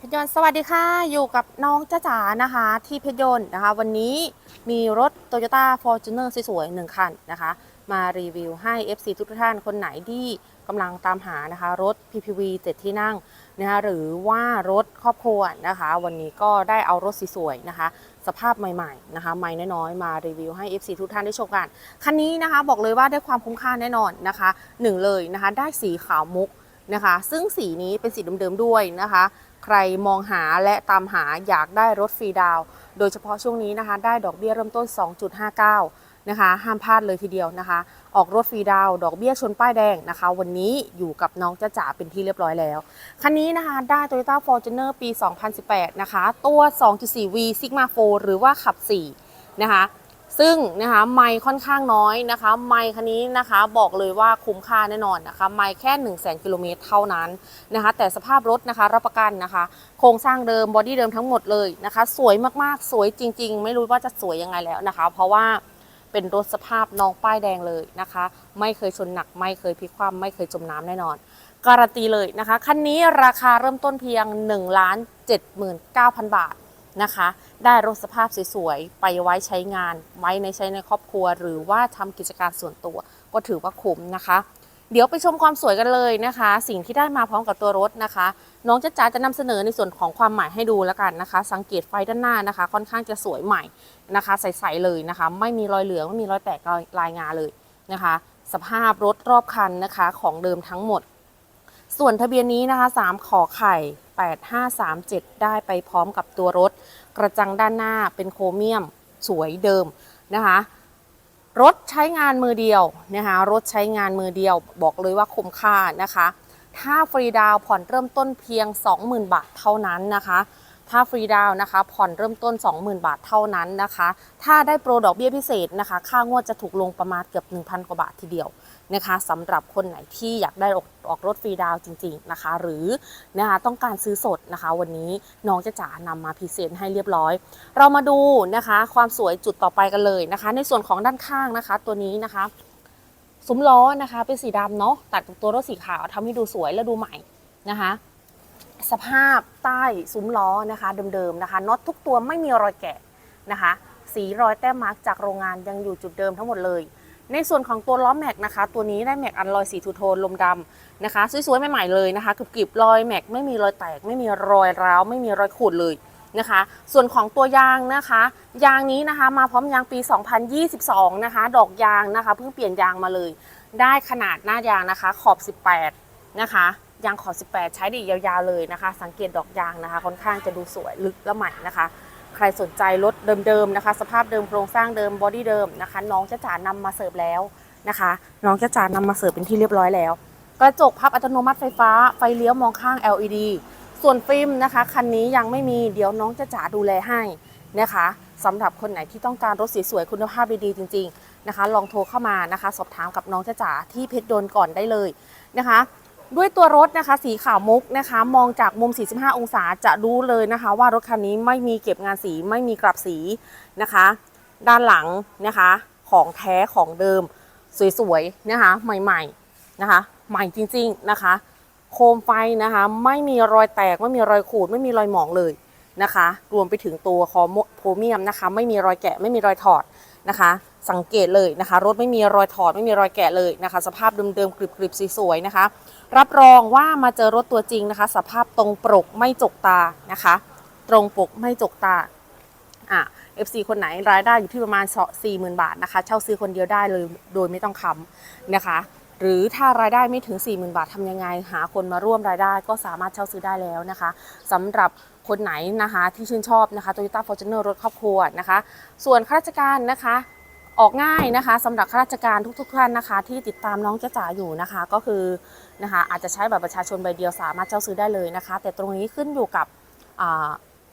เพชรยนต์สวัสดีค่ะ อยู่กับน้องจ้าจ๋านะคะ ที่เพชรยนต์นะคะ วันนี้มีรถ Toyota Fortuner สวยๆหนึ่งคันนะคะ มารีวิวให้ FC ทุกท่านคนไหนที่กำลังตามหานะคะ รถ PPV 7 ที่นั่งนะคะหรือว่ารถครอบครัวนะคะ วันนี้ก็ได้เอารถสวยๆนะคะ สภาพใหม่ๆนะคะใหม่น้อยๆมารีวิวให้ FC ทุกท่านได้ชมกัน คันนี้นะคะบอกเลยว่าได้ความคุ้มค่าแน่นอนนะคะหนึ่งเลยนะคะได้สีขาวมุกนะคะ ซึ่งสีนี้เป็นสีเดิมๆด้วยนะคะ ใครมองหาและตามหาอยากได้รถฟรีดาว โดยเฉพาะช่วงนี้นะคะ ได้ดอกเบี้ยเริ่มต้น 2.59 นะคะ ห้ามพลาดเลยทีเดียวนะคะ ออกรถฟรีดาว ดอกเบี้ยชนป้ายแดงนะคะ วันนี้อยู่กับน้องจ้าจ๋าเป็นที่เรียบร้อยแล้ว คันนี้นะคะ ได้ Toyota Fortuner ปี 2018 นะคะ ตัว 2.4V Sigma 4หรือว่าขับ 4 นะคะ ซึ่งนะคะไม่ค่อนข้างน้อยนะคะ ไม่คันนี้นะคะบอกเลยว่าคุ้มค่าแน่นอนนะคะ ไม่แค่ 1 0 0 0 0 0กิโลเมตรเท่านั้นนะคะ แต่สภาพรถนะคะรับประกันนะคะ โครงสร้างเดิมบอดี้เดิมทั้งหมดเลยนะคะ สวยมากๆ สวยจริง ๆ ไม่รู้ว่าจะสวยยังไงแล้วนะคะ เพราะว่าเป็นรถสภาพน้องป้ายแดงเลยนะคะ ไม่เคยชนหนัก ไม่เคยพลิกคว่ำไม่เคยจมน้ำแน่นอน การันตีเลยนะคะ คันนี้ราคาเริ่มต้นเพียง1 7 9 0 0 0บาท นะคะ ได้รถสภาพสวยๆ ไปไว้ใช้งาน ไว้ในใช้ในครอบครัว หรือว่าทำกิจการส่วนตัว ก็ถือว่าคุ้มนะคะ เดี๋ยวไปชมความสวยกันเลยนะคะ สิ่งที่ได้มาพร้อมกับตัวรถนะคะ น้องจ๊ะจ๋าจะนำเสนอในส่วนของความหมายให้ดูแล้วกันนะคะ สังเกตไฟด้านหน้านะคะ ค่อนข้างจะสวยใหม่นะคะ ใสๆเลยนะคะ ไม่มีรอยเหลืองไม่มีรอยแตกลายงาเลยนะคะ สภาพรถรอบคันนะคะของเดิมทั้งหมด ส่วนทะเบียนนี้นะคะ3ขอไข่ 8537 ได้ไปพร้อมกับตัวรถ กระจังด้านหน้าเป็นโครเมียมสวยเดิมนะคะ รถใช้งานมือเดียวนะคะ รถใช้งานมือเดียว บอกเลยว่าคุ้มค่านะคะ ถ้าฟรีดาวผ่อนเริ่มต้นเพียง 20,000 บาทเท่านั้นนะคะถ้าฟรีดาวน์นะคะ ผ่อนเริ่มต้น 20,000 บาทเท่านั้นนะคะ ถ้าได้โปรดอกเบี้ยพิเศษนะคะ ค่างวดจะถูกลงประมาณเกือบ 1,000 กว่าบาททีเดียว นะคะสำหรับคนไหนที่อยากได้ออกออกรถฟรีดาวจริง ๆนะคะ หรือนะคะต้องการซื้อสดนะคะ วันนี้น้องจะจ๋านำมาพรีเซนต์ให้เรียบร้อย เรามาดูนะคะความสวยจุดต่อไปกันเลยนะคะ ในส่วนของด้านข้างนะคะ ตัวนี้นะคะซุ้มล้อนะคะเป็นสีดำเนาะตัดกับตัวรถสีขาวทำให้ดูสวยและดูใหม่นะคะสภาพใต้ซุ้มล้อนะคะเดิมๆนะคะน็อตทุกตัวไม่มีรอยแกะนะคะ สีรอยแต้มมาร์กจากโรงงานยังอยู่จุดเดิมทั้งหมดเลย ในส่วนของตัวล้อแม็กนะคะ ตัวนี้ได้แม็กอันลอยสีทูโทนลมดำนะคะ สวยๆใหม่ๆเลยนะคะกริบๆรอยแม็กไม่มีรอยแตก ไม่มีรอยร้าวไม่มีรอยขูดเลยนะคะ ส่วนของตัวยางนะคะ ยางนี้นะคะมาพร้อมยางปี 2022 นะคะ ดอกยางนะคะเพิ่งเปลี่ยนยางมาเลย ได้ขนาดหน้ายางนะคะ ขอบ 18 นะคะยางขอบ 18 ใช้ไดียาวๆเลยนะคะ สังเกตดอกยางนะคะ ค่อนข้างจะดูสวยลึกและใหม่นะคะ ใครสนใจรถเดิมๆนะคะ สภาพเดิมโครงสร้างเดิมบอดี้เดิมนะคะ น้องจะจ๋านำมาเสิร์ฟแล้วนะคะ น้องจะจ๋านำมาเสิร์ฟเป็นที่เรียบร้อยแล้ว กระจกพับอัตโนมัติไฟฟ้าไฟเลี้ยวมองข้าง LED ส่วนฟิล์มนะคะคันนี้ยังไม่มีเดี๋ยวน้องจะจ๋าดูแลให้นะคะสำหรับคนไหนที่ต้องการรถสวยๆคุณภาพดีๆจริง ๆนะคะ ลองโทรเข้ามานะคะ สอบถามกับน้องจะจ๋าที่เพชรโดนก่อนได้เลยนะคะ ด้วยตัวรถนะคะ สีขาวมุกนะคะ มองจากมุม 45 องศาจะรู้เลยนะคะ ว่ารถคันนี้ไม่มีเก็บงานสีไม่มีกลับสีนะคะ ด้านหลังนะคะของแท้ของเดิม สวยๆนะคะ ใหม่ๆนะคะ ใหม่จริง ๆนะคะ โคมไฟนะคะ ไม่มีรอยแตกไม่มีรอยขูด ไม่มีรอยหมองเลยนะคะ รวมไปถึงตัวคอโพรเมียมนะคะ ไม่มีรอยแกะไม่มีรอยถอด นะคะ สังเกตเลยนะคะ รถไม่มีรอยถอดไม่มีรอยแกะเลยนะคะ สภาพเดิมๆกริบๆสวยๆนะคะ รับรองว่ามาเจอรถตัวจริงนะคะ สภาพตรงปกไม่จกตานะคะ ตรงปกไม่จกตาอะ FC คนไหนรายได้อยู่ที่ประมาณ 4 0,000 บาทนะคะ เช่าซื้อคนเดียวได้เลยโดยไม่ต้องค้ำนะคะ หรือถ้ารายได้ไม่ถึง 40,000 บาททำยังไง หาคนมาร่วมรายได้ก็สามารถเช่าซื้อได้แล้วนะคะสำหรับ คนไหนนะคะที่ชื่นชอบนะคะ Toyota Fortuner รถครอบครัวนะคะ ส่วนข้าราชการนะคะออกง่ายนะคะสำหรับข้าราชการทุกๆท่านนะคะ ที่ติดตามน้องเจ้าจ๋าอยู่นะคะ ก็คือนะคะอาจจะใช้บัตรประชาชนใบเดียวสามารถเช่าซื้อได้เลยนะคะ แต่ตรงนี้ขึ้นอยู่กับ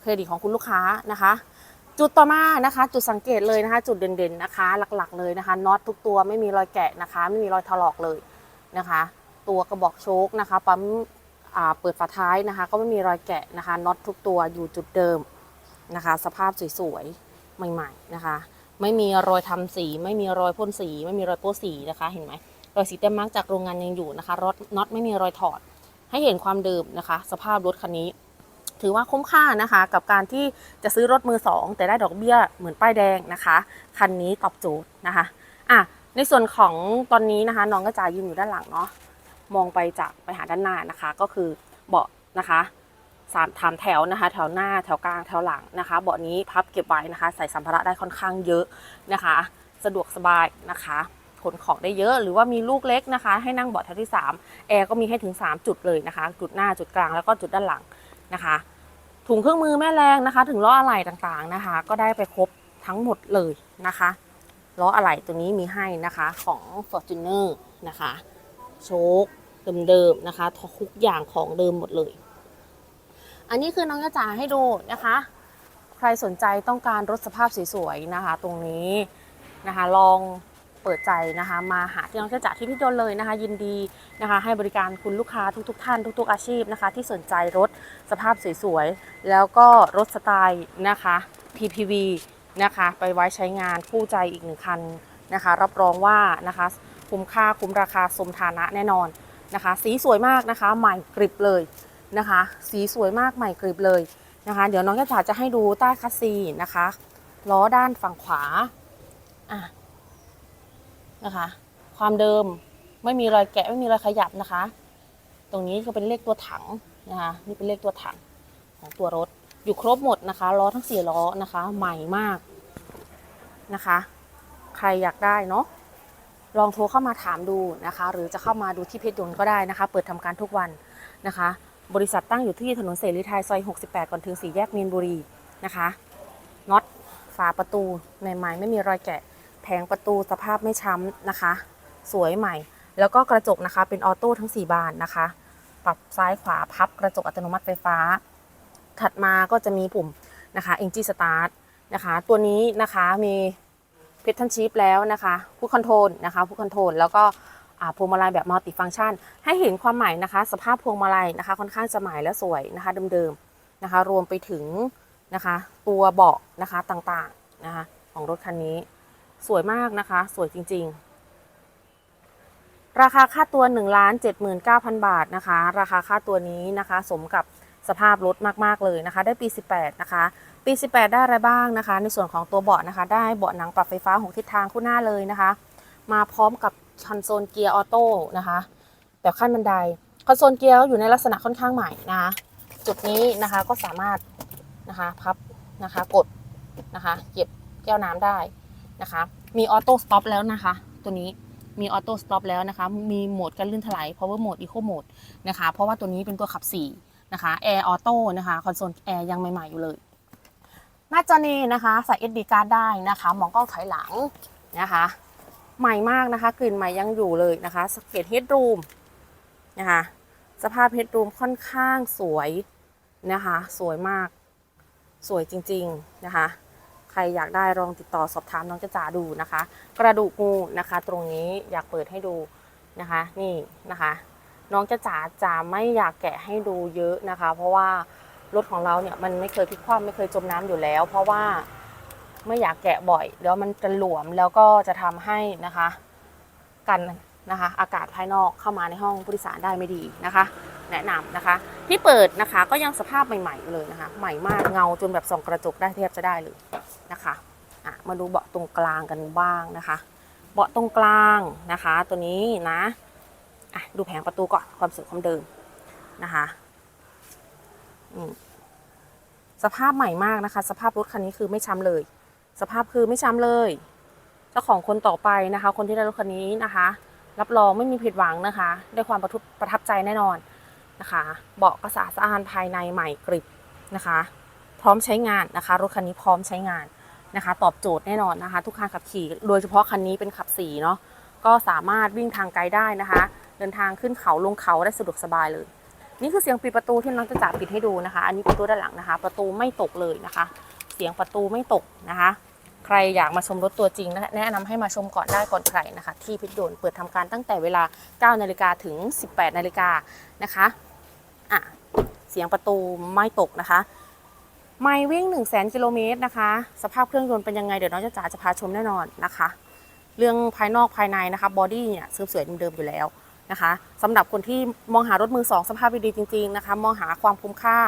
เครดิตของคุณลูกค้านะคะ จุดต่อมานะคะ จุดสังเกตเลยนะคะ จุดเด่นๆนะคะ หลักๆเลยนะคะน็อตทุกตัวไม่มีรอยแกะนะคะ ไม่มีรอยถลอกเลยนะคะ ตัวกระบอกโชคนะคะปั๊ม เปิดฝาท้ายนะคะ ก็ไม่มีรอยแกะนะคะน็อตทุกตัวอยู่จุดเดิมนะคะ สภาพสวยๆใหม่ ๆนะคะ ไม่มีรอยทำสี ไม่มีรอยพ่นสี ไม่มีรอยโป้สีนะคะ เห็นไหมรอยสีเต็มมาร์กจากโรงงานยังอยู่นะคะรถน็อตไม่มีรอยถอด ให้เห็นความเดิมนะคะ สภาพรถคันนี้ ถือว่าคุ้มค่านะคะ กับการที่จะซื้อรถมือสองแต่ได้ดอกเบี้ยเหมือนป้ายแดงนะคะคันนี้ตอบโจทย์นะคะอะในส่วนของตอนนี้นะคะ น้องก็จะยืนอยู่ด้านหลังเนาะ มองไปจากไปหาด้านหน้านะคะ ก็คือเบาะนะคะสามถามแถวนะคะ แถวหน้าแถวกลางแถวหลังนะคะ เบาะนี้พับเก็บไว้นะคะ ใส่สัมภาระได้ค่อนข้างเยอะนะคะ สะดวกสบายนะคะขนของได้เยอะหรือว่ามีลูกเล็กนะคะ ให้นั่งเบาะแถวที่3แอร์ก็มีให้ถึง 3 จุดเลยนะคะ จุดหน้าจุดกลางแล้วก็จุดด้านหลังนะคะ ถุงเครื่องมือแม่แรงนะคะ ถึงล้ออะไหล่ต่างๆนะคะ ก็ได้ไปครบทั้งหมดเลยนะคะล้ออะไหล่ตัวนี้มีให้นะคะของ Fortuner นะคะ โชค เดิมๆนะคะทุกอย่างของเดิมหมดเลย อันนี้คือน้องยะจ๋าให้ดูนะคะ ใครสนใจต้องการรถสภาพสวยๆนะคะ ตรงนี้นะคะลองเปิดใจนะคะมาหาที่น้องยะจ๋าที่พี่ดนเลยนะคะ ยินดีนะคะ ให้บริการคุณลูกค้าทุก ๆ ท่านทุก ๆ อาชีพนะคะ ที่สนใจรถสภาพสวยๆแล้วก็รถสไตล์นะคะ PPV นะคะ ไปไว้ใช้งานคู่ใจอีกหนึ่งคันนะคะ รับรองว่านะคะ คุ้มค่าคุ้มราคาสมฐานะแน่นอน นะคะ สีสวยมากนะคะ ใหม่กริบเลยนะคะ สีสวยมากใหม่กริบเลยนะคะ เดี๋ยวน้องแก้วจ๋าจะให้ดูใต้คัสซีนะคะล้อด้านฝั่งขวาอะนะคะ ความเดิมไม่มีรอยแกะไม่มีรอยขยับนะคะ ตรงนี้ก็เป็นเลขตัวถังนะคะ นี่เป็นเลขตัวถังของตัวรถอยู่ครบหมดนะคะล้อทั้งสี่ล้อนะคะ ใหม่มากนะคะ ใครอยากได้เนาะ ลองโทรเข้ามาถามดูนะคะ หรือจะเข้ามาดูที่เพจยนต์ก็ได้นะคะ เปิดทำการทุกวันนะคะ บริษัทตั้งอยู่ที่ถนนเสรีไทยซอย 68 ก่อนถึงสี่แยกมีนบุรีนะคะน็อตฝาประตูใหม่ๆไม่มีรอยแกะ แผงประตูสภาพไม่ช้ำนะคะ สวยใหม่ แล้วก็กระจกนะคะเป็นออโต้ทั้ง 4 บานนะคะ ปรับซ้ายขวาพับกระจกอัตโนมัติไฟฟ้า ถัดมาก็จะมีปุ่มนะคะ Engine Start นะคะ ตัวนี้นะคะมี เพชรทันชีพแล้วนะคะผู้คอนโทรลนะคะผู้คอนโทรลแล้วก็พวงมาลัยแบบมัลติฟัง c t ชัน ให้เห็นความใหม่นะคะ สภาพพวงมาลัยนะคะ ค่อนข้างจะใหม่และสวยนะคะเดิมๆนะคะ รวมไปถึงนะคะ ตัวเบาะนะคะต่างๆนะคะของรถคันนี้ สวยมากนะคะ สวยจริง ๆ ราคาค่าตัว1 7 9 0 0 0บาทนะคะ ราคาค่าตัวนี้นะคะ สมกับสภาพรถมากๆเลยนะคะ ได้ปี 18 นะคะ ปี 18 ได้อะไรบ้างนะคะ ในส่วนของตัวเบาะนะคะ ได้เบาะหนังปรับไฟฟ้าหกทิศทางคู่หน้าเลยนะคะ มาพร้อมกับคอนโซลเกียร์ออโต้นะคะแบบขั้นบันไดคอนโซลเกียร์อยู่ในลักษณะค่อนข้างใหม่นะคะ จุดนี้นะคะก็สามารถนะคะพับนะคะกดนะคะเก็บแก้วน้ำได้นะคะ มีออโต้สต็อปแล้วนะคะ ตัวนี้มีออโต้สต็อปแล้วนะคะ มีโหมดการลื่นถลาย power mode eco mode นะคะ เพราะว่าตัวนี้เป็นตัวขับ4นะคะ air auto นะคะคอนโซลแอร์ยังใหม่ๆอยู่เลย หน้าจอนี้นะคะใส่ SD card ได้นะคะ มองกล้องถอยหลังนะคะ ใหม่มากนะคะ กลิ่นใหม่ยังอยู่เลยนะคะสเกตเฮดรูมนะคะ สภาพเฮดรูมค่อนข้างสวยนะคะ สวยมาก สวยจริง ๆนะคะ ใครอยากได้ลองติดต่อสอบถามน้องจะจ๋าดูนะคะ กระดูกงูนะคะ ตรงนี้อยากเปิดให้ดูนะคะ นี่นะคะ น้องจะจ๋าจะไม่อยากแกะให้ดูเยอะนะคะ เพราะว่า รถของเราเนี่ยมันไม่เคยพลิกคว่ำไม่เคยจมน้ำอยู่แล้ว เพราะว่าไม่อยากแกะบ่อยเดี๋ยวมันจะหลวมแล้วก็จะทำให้นะคะ กันนะคะ อากาศภายนอกเข้ามาในห้องผู้โดยสารได้ไม่ดีนะคะ แนะนำนะคะ ที่เปิดนะคะก็ยังสภาพใหม่ๆเลยนะคะ ใหม่มากเงาจนแบบส่องกระจกได้แทบจะได้เลยนะคะอะมาดูเบาะตรงกลางกันบ้างนะคะ เบาะตรงกลางนะคะ ตัวนี้นะอะดูแผงประตูก่อนความสวยความเดิมนะคะ สภาพใหม่มากนะคะ สภาพรถคันนี้คือไม่ช้ำเลย สภาพคือไม่ช้ำเลยเจ้าของคนต่อไปนะคะ คนที่ได้รถคันนี้นะคะ รับรองไม่มีผิดหวังนะคะได้ความประทุบประทับใจแน่นอนนะคะ เบาะกระสาสะอาดภายในใหม่กริบนะคะ พร้อมใช้งานนะคะรถคันนี้พร้อมใช้งานนะคะ ตอบโจทย์แน่นอนนะคะ ทุกการขับขี่ โดยเฉพาะคันนี้เป็นขับสี่เนาะก็สามารถวิ่งทางไกลได้นะคะ เดินทางขึ้นเขาลงเขาได้สะดวกสบายเลย นี่คือเสียงปิดประตูที่น้องจะจ่าปิดให้ดูนะคะ อันนี้ประตูด้านหลังนะคะ ประตูไม่ตกเลยนะคะ เสียงประตูไม่ตกนะคะ ใครอยากมาชมรถตัวจริงนะแนะนำให้มาชมก่อนได้ก่อนใครนะคะ ที่พิษโดนเปิดทำการตั้งแต่เวลา 9 นาฬิกาถึง 18 นาฬิกานะคะอะเสียงประตูไม่ตกนะคะ ไม่วิ่ง 1 0 0 0 0แกิโลเมตรนะคะ สภาพเครื่องยนต์เป็นยังไงเดี๋ยวน้องจะจ๋าจะพาชมแน่นอนนะคะ เรื่องภายนอกภายในนะคะบอดี้เนี่ยสวยๆเดิมๆอยู่แล้ว นะคะสำหรับคนที่มองหารถมือสองสภาพดีๆจริงๆนะคะมองหาความคุ้มค่า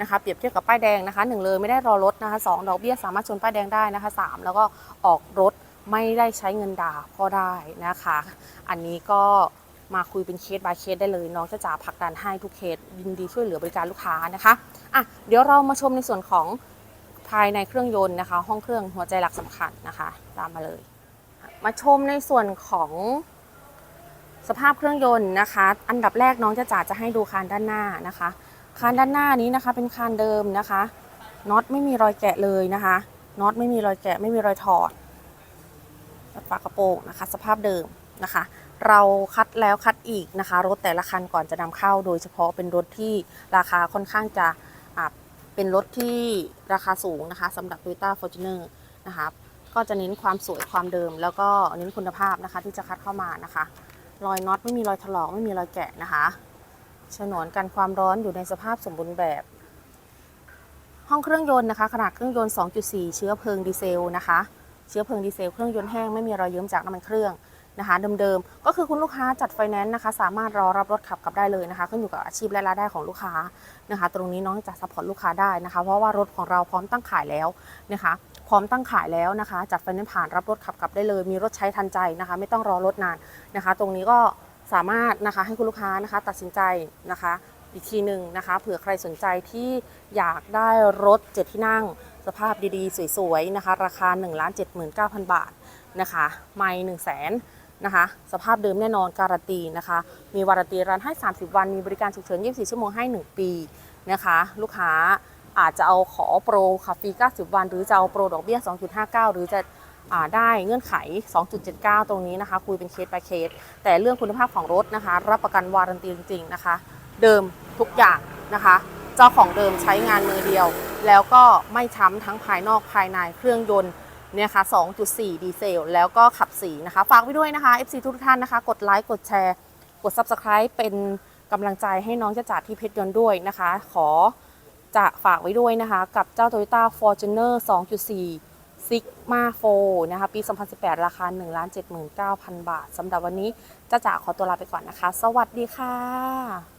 นะคะเปรียบเทียบกับป้ายแดงนะคะหนึ่งเลยไม่ได้รอรถนะคะสองดอกเบี้ยสามารถชนป้ายแดงได้นะคะสามแล้วก็ออกรถไม่ได้ใช้เงินดาวก็ได้นะคะ อันนี้ก็มาคุยเป็นเคส by เคสได้เลยน้องจะจ่าผลักดันให้ทุกเคสยินดีช่วยเหลือบริการลูกค้านะคะอะเดี๋ยวเรามาชมในส่วนของภายในเครื่องยนต์นะคะ ห้องเครื่องหัวใจหลักสำคัญนะคะ ตามมาเลย มาชมในส่วนของ สภาพเครื่องยนต์นะคะ อันดับแรกน้องจะจ่าจะให้ดูคานด้านหน้านะคะ คานด้านหน้านี้นะคะ เป็นคานเดิมนะคะน็อตไม่มีรอยแกะเลยนะคะน็อตไม่มีรอยแกะไม่มีรอยถอดฝากระโปรงนะคะ สภาพเดิมนะคะ เราคัดแล้วคัดอีกนะคะ รถแต่ละคันก่อนจะนำเข้า โดยเฉพาะเป็นรถที่ราคาค่อนข้างจะเป็นรถที่ราคาสูงนะคะสำหรับ Toyota Fortuner นะคะก็จะเน้นความสวยความเดิม แล้วก็เน้นคุณภาพนะคะ ที่จะคัดเข้ามานะคะ รอยน็อตไม่มีรอยถลอกไม่มีรอยแกะนะคะฉนวนกันความร้อนอยู่ในสภาพสมบูรณ์แบบ ห้องเครื่องยนต์นะคะ ขนาดเครื่องยนต์ 2.4 เชื้อเพลิงดีเซลนะคะ เชื้อเพลิงดีเซลเครื่องยนต์แห้งไม่มีรอยเยิ้มจากน้ำมันเครื่องนะคะเดิมๆ ก็คือคุณลูกค้าจัดไฟแนนซ์นะคะ สามารถรอรับรถขับกลับได้เลยนะคะขึ้นอยู่กับอาชีพและรายได้ของลูกค้านะคะ ตรงนี้น้องจะซัพพอร์ตลูกค้าได้นะคะ เพราะว่ารถของเราพร้อมตั้งขายแล้วนะคะ พร้อมตั้งขายแล้วนะคะจัดไฟแนนซ์ผ่านรับรถขับกลับได้เลย มีรถใช้ทันใจนะคะ ไม่ต้องรอรถนานนะคะ ตรงนี้ก็สามารถนะคะให้คุณลูกค้านะคะตัดสินใจนะคะอีกทีหนึ่งนะคะเผื่อใครสนใจที่อยากได้รถเจ็ดที่นั่ง สภาพดีๆ สวยๆนะคะ ราคา 1 7 9 0 0 0 บาทนะคะไม่1 0 0 0 0แสนนะคะสภาพเดิมแน่นอนการันตีนะคะ มีวารันตีรันให้ 30 วัน มีบริการฉุกเฉิน 24 ชั่วโมงให้ 1 ปีนะคะ ลูกค้า อาจจะเอาขอโปรขับฟรี 90 วัน หรือจะเอาโปรดอกเบี้ย 2.59 หรือจะอได้เงื่อนไข 2.79 ตรงนี้นะคะ คุยเป็นเคส by เคส แต่เรื่องคุณภาพของรถนะคะ รับประกันวารันตีจริง ๆ นะคะ เดิมทุกอย่างนะคะ เจ้าของเดิมใช้งานมือเดียว แล้วก็ไม่ช้ำทั้งภายนอกภายในเครื่องยนต์เนี่ยค่ะ 2.4 ดีเซล แล้วก็ขับสีนะคะ ฝากไว้ด้วยนะคะ FC ทุกท่านนะคะ กดไลค์กดแชร์ กด Subscribe เป็นกำลังใจให้น้องจะจัดที่เพชรยนต์ด้วยนะคะ ขอ จะฝากไว้ด้วยนะคะกับเจ้า Toyota Fortuner 2.4 Sigma 4นะคะปี 2018 ราคา 1 79,000 บาทสำหรับวันนี้จ้าจ๋าขอตัวลาไปก่อนนะคะ สวัสดีค่ะ